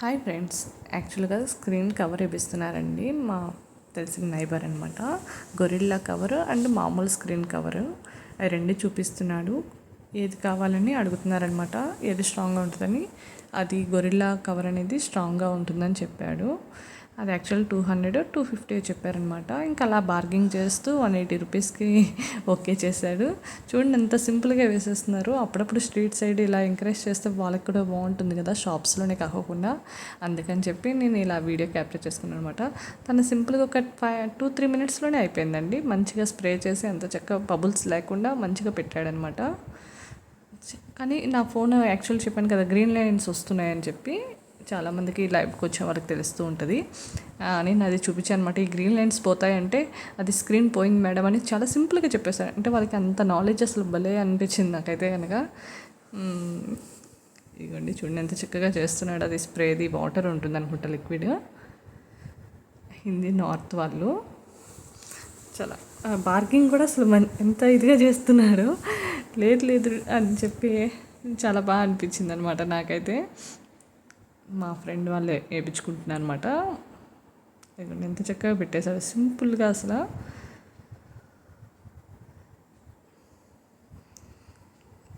Hi friends యాక్చువల్గా screen cover ఇప్పిస్తున్నారండి మా తెలిసిన నైబర్ అనమాట గొరిల్లా కవర్ అండ్ మామూలు స్క్రీన్ కవర్ అవి రెండు చూపిస్తున్నాడు. ఏది కావాలని అడుగుతున్నారనమాట ఏది స్ట్రాంగ్గా ఉంటుందని. అది గొరిల్లా కవర్ అనేది స్ట్రాంగ్గా ఉంటుందని చెప్పాడు. అది actual two hundred two fifty చెప్పారనమాట ఇంకా అలా బార్గింగ్ చేస్తూ వన్ ఎయిటీ రూపీస్కి ఓకే చేశాడు. చూడండి ఎంత సింపుల్గా వేసేస్తున్నారు. అప్పుడప్పుడు స్ట్రీట్ సైడ్ ఇలా ఎంకరేజ్ చేస్తే వాళ్ళకి కూడా బాగుంటుంది కదా షాప్స్లోనే కాకుండా. అందుకని చెప్పి నేను ఇలా వీడియో క్యాప్చర్ చేసుకున్నాను అనమాట తను సింపుల్గా ఒక ఫైవ్ టూ త్రీ మినిట్స్లోనే అయిపోయిందండి. మంచిగా స్ప్రే చేసి అంత చక్కగా బబుల్స్ లేకుండా మంచిగా పెట్టాడనమాట కానీ నా ఫోన్ యాక్చువల్ చెప్పాను కదా గ్రీన్ లైన్స్ వస్తున్నాయని చెప్పి. చాలామందికి లైవ్కి వచ్చే వాళ్ళకి తెలుస్తూ ఉంటుంది. నేను అది చూపించాను అనమాట ఈ గ్రీన్ లైన్స్ పోతాయంటే అది స్క్రీన్ పోయింది మేడం అని చాలా సింపుల్గా చెప్పేశారు. అంటే వాళ్ళకి అంత నాలెడ్జ్ అసలు భలే అనిపించింది నాకైతే కనుక. ఇదిగోండి చూడండి ఎంత చక్కగా చేస్తున్నాడు. అది స్ప్రేది వాటర్ ఉంటుంది అనుకుంటా లిక్విడ్. హిందీ నార్త్ వాళ్ళు. చాలా బార్గింగ్ కూడా అసలు మన ఎంత ఇదిగా చేస్తున్నాడు. లేదు లేదు అని చెప్పి చాలా బాగా అనిపించింది అనమాట నాకైతే. మా ఫ్రెండ్ వాళ్ళే వేయించుకుంటున్నారు అనమాట ఎంత చక్కగా పెట్టేశారు. సింపుల్గా అసలు.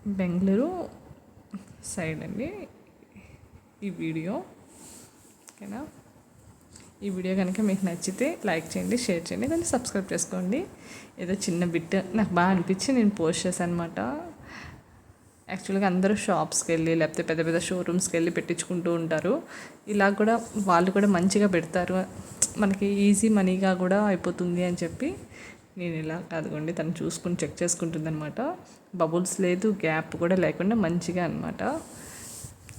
బెంగళూరు సైడ్ అండి ఈ వీడియో. ఓకేనా? ఈ వీడియో కనుక మీకు నచ్చితే లైక్ చేయండి షేర్ చేయండి కానీ సబ్స్క్రైబ్ చేసుకోండి. ఏదో చిన్న బిట్ నాకు బాగా అనిపించి నేను పోస్ట్ చేశాను అనమాట యాక్చువల్గా అందరూ షాప్స్కి వెళ్ళి లేకపోతే పెద్ద పెద్ద షోరూమ్స్కి వెళ్ళి పెట్టించుకుంటూ ఉంటారు. ఇలా కూడా వాళ్ళు కూడా మంచిగా పెడతారు. మనకి ఈజీ మనీగా కూడా అయిపోతుంది అని చెప్పి నేను ఇలా కాదుకోండి తను చూసుకుని చెక్ చేసుకుంటుంది అనమాట బబుల్స్ లేదు గ్యాప్ కూడా లేకుండా మంచిగా అనమాట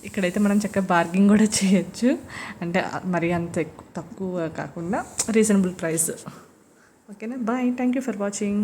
ఇక్కడైతే మనం చక్కగా బార్గింగ్ కూడా చేయొచ్చు. అంటే మరి అంత ఎక్కువ తక్కువ కాకుండా రీజనబుల్ ప్రైస్. ఓకేనా? Bye. Thank you for watching.